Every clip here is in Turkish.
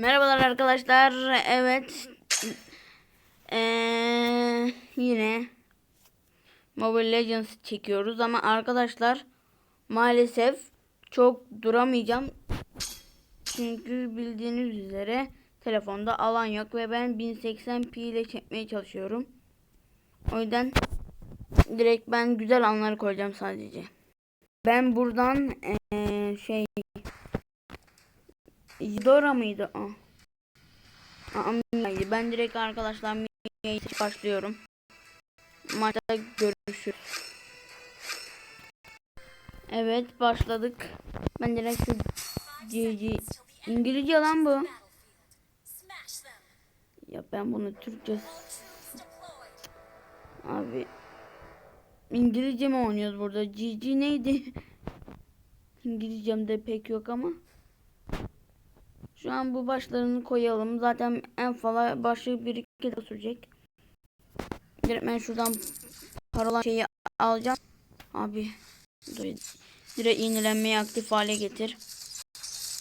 Merhabalar arkadaşlar. Evet. Ee, yine Mobile Legends çekiyoruz ama arkadaşlar maalesef çok duramayacağım. Çünkü bildiğiniz üzere telefonda alan yok ve ben 1080p ile çekmeye çalışıyorum. O yüzden direkt ben güzel anları koyacağım sadece. Ben buradan ee, şey Dora mıydı o? Aa, Mia'ydı. Ben direkt arkadaşlar Mia'yı başlıyorum. Maçta görüşürüz. Evet başladık. Ben direkt şu GG İngilizce lan bu. Ya ben bunu Türkçe abi İngilizce mi oynuyoruz burada? GG neydi? İngilizcem de pek yok ama. Şu an bu başlarını koyalım. Zaten en fazla başı bir iki dakika sürecek. Direkt ben şuradan paralar şeyi alacağım. Abi dur. Direkt iğnelenmeyi aktif hale getir.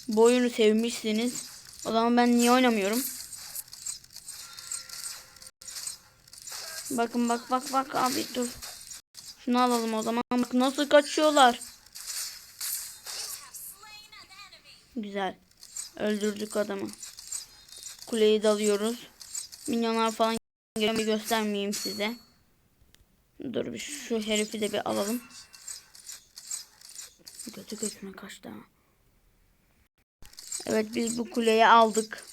Bu oyunu sevmişsiniz. O zaman ben niye oynamıyorum? Bakın bak bak bak abi dur. Şunu alalım o zaman. Bak nasıl kaçıyorlar. Güzel. Öldürdük adamı. Kuleyi dalıyoruz. Minyonlar falan. Bir göstermeyeyim size. Dur bir şu herifi de bir alalım. Götü götüne kaçtı ha. Evet biz bu kuleyi aldık.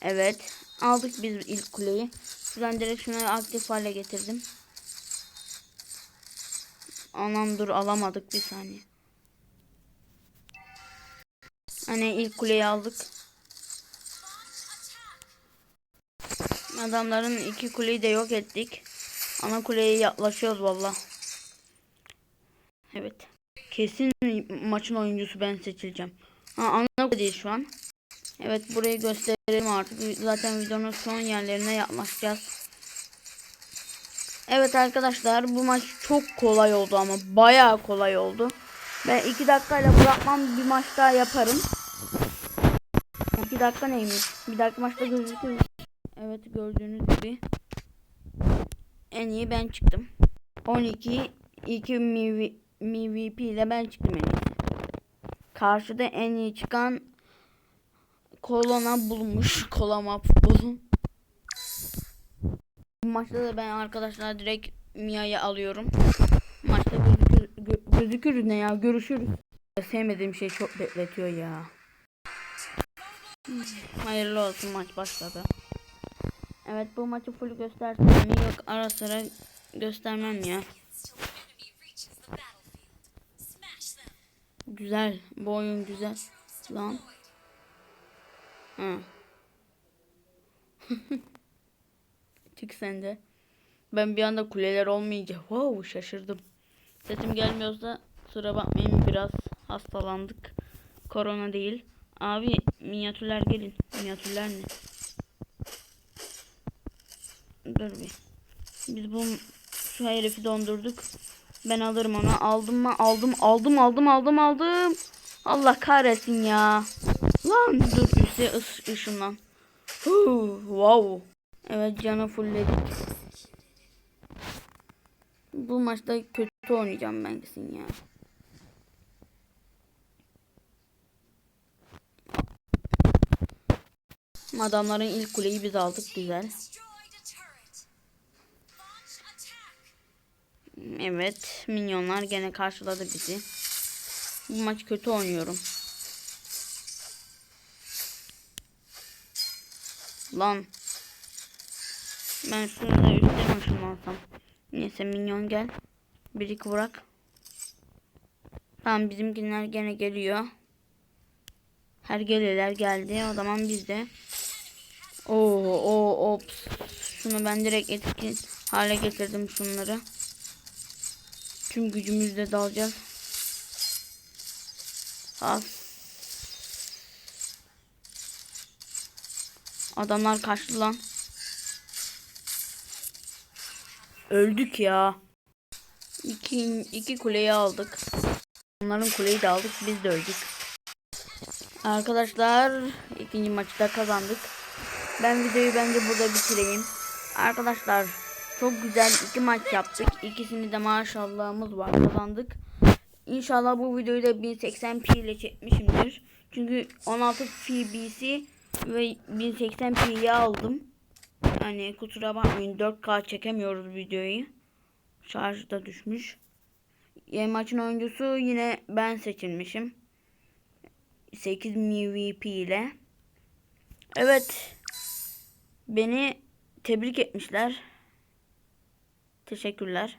Evet. Aldık biz ilk kuleyi. Şuradan direkt şunu aktif hale getirdim. Anam dur alamadık bir saniye. Hani ilk kuleyi aldık. Adamların iki kuleyi de yok ettik. Ana kuleye yaklaşıyoruz valla. Evet. Kesin maçın oyuncusu ben seçileceğim. Ha, ana kule değil şu an. Evet burayı gösterelim artık. Zaten videonun son yerlerine yaklaşacağız. Evet arkadaşlar bu maç çok kolay oldu ama bayağı kolay oldu. Ben 2 dakikayla bırakmam bir maç daha yaparım. 2 dakika neymiş? Bir dakika maçta gözüküyor. Evet gördüğünüz gibi. En iyi ben çıktım. 12 2 MV, MVP ile ben çıktım en iyi. Karşıda en iyi çıkan Kolona bulmuş. Kolama bulun. Bu maçta da ben arkadaşlar direkt Mia'yı alıyorum. Maçta gözükür, gö- gözükürüz ne ya görüşürüz. Sevmediğim şey çok bekletiyor ya. Hayırlı olsun maç başladı. Evet bu maçı full göstersem? Yok ara sıra göstermem ya. Güzel. Bu oyun güzel. Lan. Ha. Çık sen de. Ben bir anda kuleler olmayınca wow şaşırdım. Sesim gelmiyorsa sıra bakmayın biraz hastalandık. Korona değil. Abi minyatürler gelin. Minyatürler ne? Dur bir. Biz bu şu herifi dondurduk. Ben alırım onu. Aldım mı? Aldım. Aldım aldım aldım aldım. Allah kahretsin ya. Lan dur üstte ış ışınlan. Wow. Evet canı fullledik. Bu maçta kötü oynayacağım ben kesin ya. Adamların ilk kuleyi biz aldık güzel. Evet minyonlar gene karşıladı bizi. Bu maç kötü oynuyorum. Lan. Ben şurada üstten ışınlansam. Neyse minyon gel. Bir iki bırak. Tamam bizimkiler gene geliyor. Her geleler geldi. O zaman biz de. Oo, o, ops. Şunu ben direkt etkin hale getirdim şunları. Tüm gücümüzle dalacağız. As. Adamlar kaçtı lan. Öldük ya. İki, iki kuleyi aldık. Onların kuleyi de aldık. Biz de öldük. Arkadaşlar ikinci maçta kazandık. Ben videoyu bence burada bitireyim. Arkadaşlar çok güzel iki maç yaptık. İkisini de maşallahımız var kazandık. İnşallah bu videoyu da 1080p ile çekmişimdir. Çünkü 16 FBC ve 1080p'yi aldım. Yani kusura bakmayın 4K çekemiyoruz videoyu. Şarj da düşmüş. E, maçın oyuncusu yine ben seçilmişim. 8 MVP ile. Evet. Beni tebrik etmişler. Teşekkürler.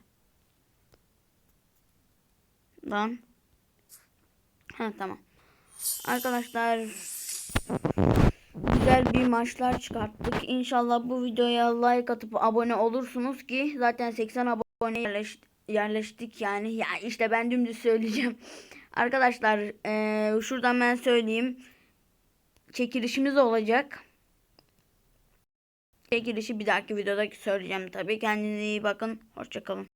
Lan. Ha tamam. Arkadaşlar güzel bir maçlar çıkarttık. İnşallah bu videoya like atıp abone olursunuz ki zaten 80 abone yerleş, yerleştik yani. Ya işte ben dümdüz söyleyeceğim. Arkadaşlar eee, şuradan ben söyleyeyim. Çekilişimiz olacak. Çekilişi bir dahaki videoda söyleyeceğim tabii. Kendinize iyi bakın. Hoşçakalın.